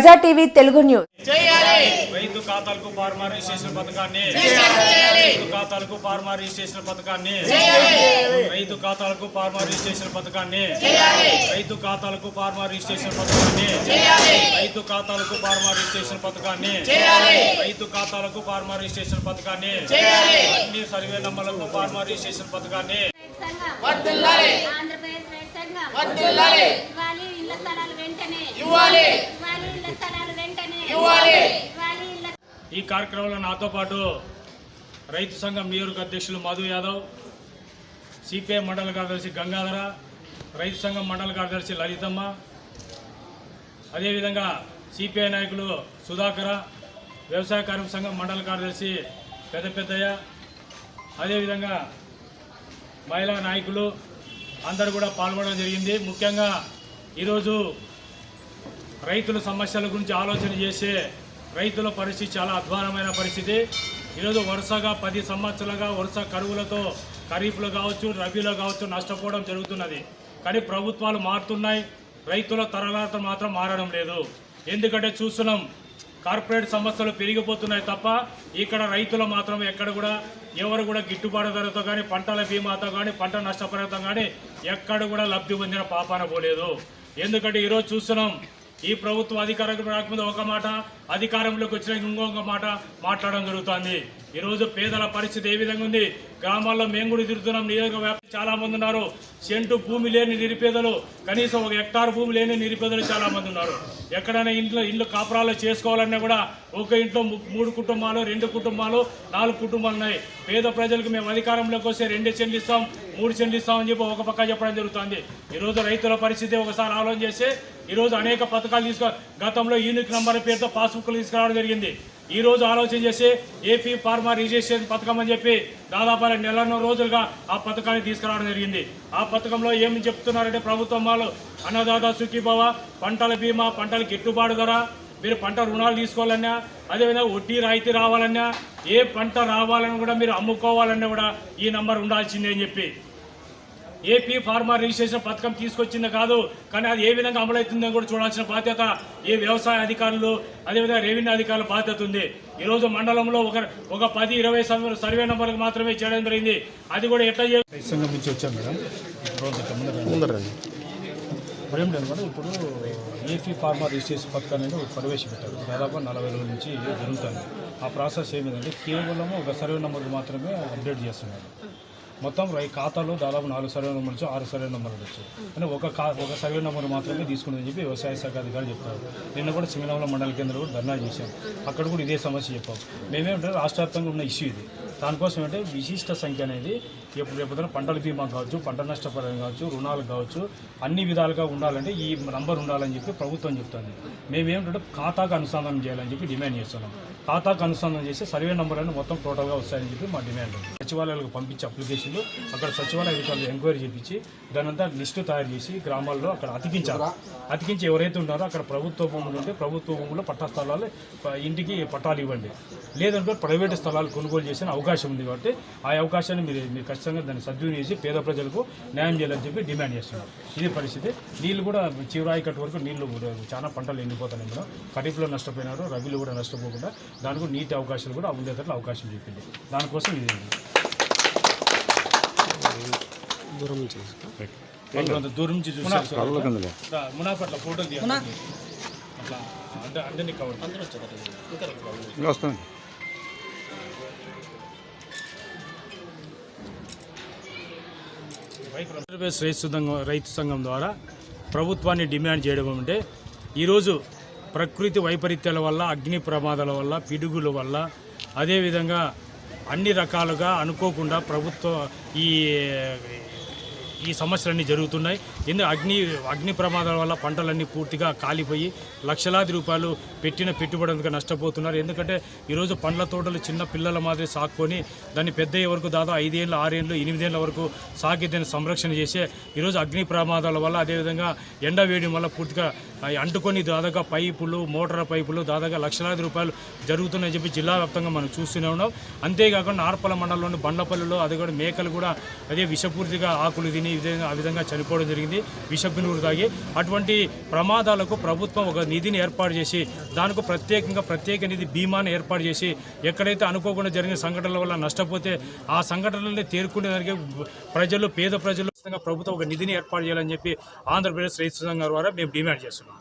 ప్రజా TV Telugu news. రైతు ఖాతాలకు ఫార్మా రిజిస్ట్రేషన్ పథకాన్ని. రైతు ఖాతాలకు ఫార్మా రిజిస్ట్రేషన్ పథకాన్ని. రైతు ఖాతాలకు ఫార్మా రిజిస్ట్రేషన్ పథకాన్ని. రైతు ఖాతాలకు ఫార్మా రిజిస్ట్రేషన్ పథకాన్ని. రైతు ఖాతాలకు ఫార్మా రిజిస్ట్రేషన్ పథకాన్ని. రైతు ఖాతాలకు ఫార్మా రిజిస్ట్రేషన్ పథకాన్ని. అన్ని సర్వే నంబర్లకు ఫార్మా రిజిస్ట్రేషన్ పథకాన్ని. ఆంధ్రప్రదేశ్ రైతు సంఘం ఇవ్వాలి. ఇళ్ళ స్థలాలు వెంటనే. ఇవ్వాలి ఇవ్వాలి ఇళ్ళ స్థలాలు వెంటనే ఇవ్వాలి ఇవ్వాలి ఇళ్ళ ఈ కార్యక్రమంలో నాతో పాటు రైతు సంఘం నియోజక అధ్యక్షులు మధు యాదవ్ సిపిఐ మండల కార్యదర్శి గంగాధర రైతు సంఘం మండల కార్యదర్శి లలితమ్మ అదేవిధంగా సిపిఐ నాయకులు సుధాకర వ్యవసాయ కార్మిక సంఘం మండల కార్యదర్శి పెద్ద పెద్దయ్య అదేవిధంగా మహిళా నాయకులు అందరూ కూడా పాల్గొనడం జరిగింది. ముఖ్యంగా ఈరోజు రైతుల సమస్యల గురించి ఆలోచన చేసే రైతుల పరిస్థితి చాలా అధ్వానమైన పరిస్థితి. ఈరోజు వరుసగా పది సంవత్సరాలుగా వరుస కరువులతో ఖరీఫ్లో కావచ్చు రబీలో కావచ్చు నష్టపోవడం జరుగుతున్నది. కానీ ప్రభుత్వాలు మారుతున్నాయి. రైతుల తరలాత మాత్రం మారడం లేదు. ఎందుకంటే చూస్తున్నాం కార్పొరేట్ సంస్థలు పెరిగిపోతున్నాయి తప్ప ఇక్కడ రైతులు మాత్రం ఎక్కడ కూడా ఎవరు కూడా గిట్టుబాటు ధరతో కానీ పంటల బీమాతో కానీ పంట నష్టపరితం కానీ ఎక్కడ కూడా లబ్ధి పొందిన పాపాన పోలేదు. ఎందుకంటే ఈరోజు చూస్తున్నాం ఈ ప్రభుత్వం అధికారంలోకి రాకముందు ఒక మాట అధికారంలోకి వచ్చిన ఇంకొక మాట మాట్లాడడం జరుగుతోంది. ఈరోజు పేదల పరిస్థితి ఏ విధంగా ఉంది? గ్రామాల్లో మేము కూడా తిరుగుతున్నాం. నియోజక వ్యాప్తి చాలామంది ఉన్నారు. సెంటు భూమి లేని నిరుపేదలు కనీసం ఒక హెక్టార్ భూమి లేని నిరుపేదలు చాలామంది ఉన్నారు. ఎక్కడైనా ఇంట్లో ఇల్లు కాపురాలు చేసుకోవాలన్నా కూడా ఒక ఇంట్లో మూడు కుటుంబాలు రెండు కుటుంబాలు నాలుగు కుటుంబాలు ఉన్నాయి. పేద ప్రజలకు మేము అధికారంలోకి వస్తే రెండు చెల్లిస్తాం ఇస్తాం మూడు చెండ్లు అని చెప్పి ఒక పక్క చెప్పడం జరుగుతుంది. ఈరోజు రైతుల పరిస్థితి ఒకసారి ఆలోచన చేస్తే ఈరోజు అనేక పథకాలు తీసుకో గతంలో యూనిక్ నంబర్ పేరుతో పాస్బుక్లు తీసుకురావడం జరిగింది. ఈ రోజు ఆలోచన చేసి ఏపీ ఫార్మా రిజిస్ట్రేషన్ పథకం అని చెప్పి దాదాపు నెలన్నర రోజులుగా ఆ పథకాన్ని తీసుకురావడం జరిగింది. ఆ పథకంలో ఏమి చెప్తున్నారంటే ప్రభుత్వం వాళ్ళు అన్నదాత సుఖీభావ పంటల బీమా పంటల గిట్టుబాటు ధర మీరు పంట రుణాలు తీసుకోవాలన్నా అదేవిధంగా వడ్డీ రాయితీ రావాలన్నా ఏ పంట రావాలన్నా కూడా మీరు అమ్ముకోవాలన్నా కూడా ఈ నంబర్ ఉండాల్సిందే అని చెప్పి ఏపీ ఫార్మా రిజిస్ట్రేషన్ పథకం తీసుకొచ్చింది కాదు కానీ అది ఏ విధంగా అమలవుతుందో కూడా చూడాల్సిన బాధ్యత ఏ వ్యవసాయ అధికారులు అదేవిధంగా రెవెన్యూ అధికారుల బాధ్యత ఉంది. ఈరోజు మండలంలో ఒక ఒక పది ఇరవై సర్వే సర్వే నంబర్లకు మాత్రమే చేయడం జరిగింది. అది కూడా ఎట్లా నుంచి వచ్చాం మేడం. ముందరండి ఇప్పుడు ఏం లేదు మేడం ఇప్పుడు ఏపీ ఫార్మా రిజిస్ట్రేషన్ పథకాన్ని అనేది ప్రవేశపెట్టారు. దాదాపు నలభై రోజుల నుంచి జరుగుతుంది. ఆ ప్రాసెస్ ఏమిటంటే కేవలం ఒక సర్వే నెంబర్కి మాత్రమే అప్డేట్ చేస్తున్నారు. మొత్తం రై ఖాతాలో దాదాపు నాలుగు సర్వే నెంబర్ నుంచి ఆరు సర్వే నెంబర్లు వచ్చు అంటే ఒక కా ఒక సర్వే నెంబర్ మాత్రమే తీసుకుందని చెప్పి వ్యవసాయ శాఖ అధికారులు చెప్తారు. నిన్న కూడా సింగనమల మండల కేంద్రం కూడా ధర్నా చేశాం అక్కడ కూడా ఇదే సమస్య చెప్పాం మేమేమంటే రాష్ట్ర వ్యాప్తంగా ఉన్న ఇష్యూ ఇది. దానికోసం అంటే విశిష్ట సంఖ్య అనేది ఎప్పుడు రేపొద్దున పంటల బీమా కావచ్చు పంట నష్టపరం కావచ్చు రుణాలు కావచ్చు అన్ని విధాలుగా ఉండాలంటే ఈ నంబర్ ఉండాలని చెప్పి ప్రభుత్వం చెప్తుంది. మేమేమిటంటే ఖాతాకు అనుసంధానం చేయాలని చెప్పి డిమాండ్ చేస్తున్నాం. ఖాతాకు అనుసంధానం చేసి సర్వే నెంబర్ మొత్తం టోటల్గా వస్తాయని చెప్పి మా డిమాండ్ సచివాలయాలకు పంపించి అప్లికేషన్లు అక్కడ సచివాలయ అధికారులు ఎంక్వైరీ చేపించి దానంతా లిస్టు తయారు చేసి గ్రామాల్లో అక్కడ అతికించాలి. అతికించి ఎవరైతే ఉన్నారో అక్కడ ప్రభుత్వ భూములు ఉంటే ప్రభుత్వ భూముల్లో పట్టా స్థలాలు ఇంటికి పట్టాలు ఇవ్వండి. లేదంటే ప్రైవేటు స్థలాలు కొనుగోలు చేసిన అవకాశం ఉంది కాబట్టి ఆ అవకాశాన్ని మీరు మీరు ఖచ్చితంగా దాన్ని సద్వినియోగం చేసి పేద ప్రజలకు న్యాయం చేయాలని చెప్పి డిమాండ్ చేస్తున్నారు ఇది పరిస్థితి. నీళ్ళు కూడా చివరాయి కట్టు వరకు నీళ్ళు కూడా చాలా పంటలు ఎండిపోతున్నాయి కూడా ఖరీఫ్లో నష్టపోయినారు రబీలో కూడా నష్టపోకుండా దానికి నీటి అవకాశాలు కూడా ఉండేటట్లు అవకాశం చెప్పింది. దానికోసం ఇది. దూరం నుంచి చూసారు మునాఫట్ల ఫోటో తీయాలి అట్లా అంటే అందరినీ కవర్ వస్తాను ఆంధ్రప్రదేశ్ రైతు సంఘం రైతు సంఘం ద్వారా ప్రభుత్వాన్ని డిమాండ్ చేయడం అంటే ఈరోజు ప్రకృతి వైపరీత్యాల వల్ల అగ్ని ప్రమాదాల వల్ల పిడుగుల వల్ల అదేవిధంగా అన్ని రకాలుగా అనుకోకుండా ప్రభుత్వ ఈ ఈ సమస్యలన్నీ జరుగుతున్నాయి. ఎందుకు అగ్ని అగ్ని ప్రమాదాల వల్ల పంటలన్నీ పూర్తిగా కాలిపోయి లక్షలాది రూపాయలు పెట్టిన పెట్టుబడులకు నష్టపోతున్నారు. ఎందుకంటే ఈరోజు పండ్ల తోటలు చిన్న పిల్లల మాదిరి సాక్కొని దాన్ని పెద్ద వరకు దాదాపు ఐదేళ్ళు ఆరేళ్ళు ఎనిమిదేళ్ళ వరకు సాకి దాన్ని సంరక్షణ చేసే ఈరోజు అగ్ని ప్రమాదాల వల్ల అదేవిధంగా ఎండ వేయడం వల్ల పూర్తిగా అంటుకొని దాదాగా పైపులు మోటార్ పైపులు దాదాగా లక్షలాది రూపాయలు జరుగుతున్నాయని చెప్పి జిల్లా వ్యాప్తంగా మనం చూస్తూనే ఉన్నాం. అంతేకాకుండా నార్పల మండలంలోని బండపల్లిలో అది కూడా మేకలు కూడా అదే విషపూర్తిగా ఆకులు తిని విధంగా ఆ విధంగా చనిపోవడం జరిగింది. విషగ్నూరు తాగి అటువంటి ప్రమాదాలకు ప్రభుత్వం ఒక నిధిని ఏర్పాటు చేసి దానికి ప్రత్యేకంగా ప్రత్యేక నిధి బీమాను ఏర్పాటు చేసి ఎక్కడైతే అనుకోకుండా జరిగిన సంఘటనల వల్ల నష్టపోతే ఆ సంఘటనల్ని తేరుకునేదానికి ప్రజలు పేద ప్రజలు ఖచ్చితంగా ప్రభుత్వం ఒక నిధిని ఏర్పాటు చేయాలని చెప్పి ఆంధ్రప్రదేశ్ రైతు సంఘం ద్వారా మేము డిమాండ్ చేస్తున్నాం.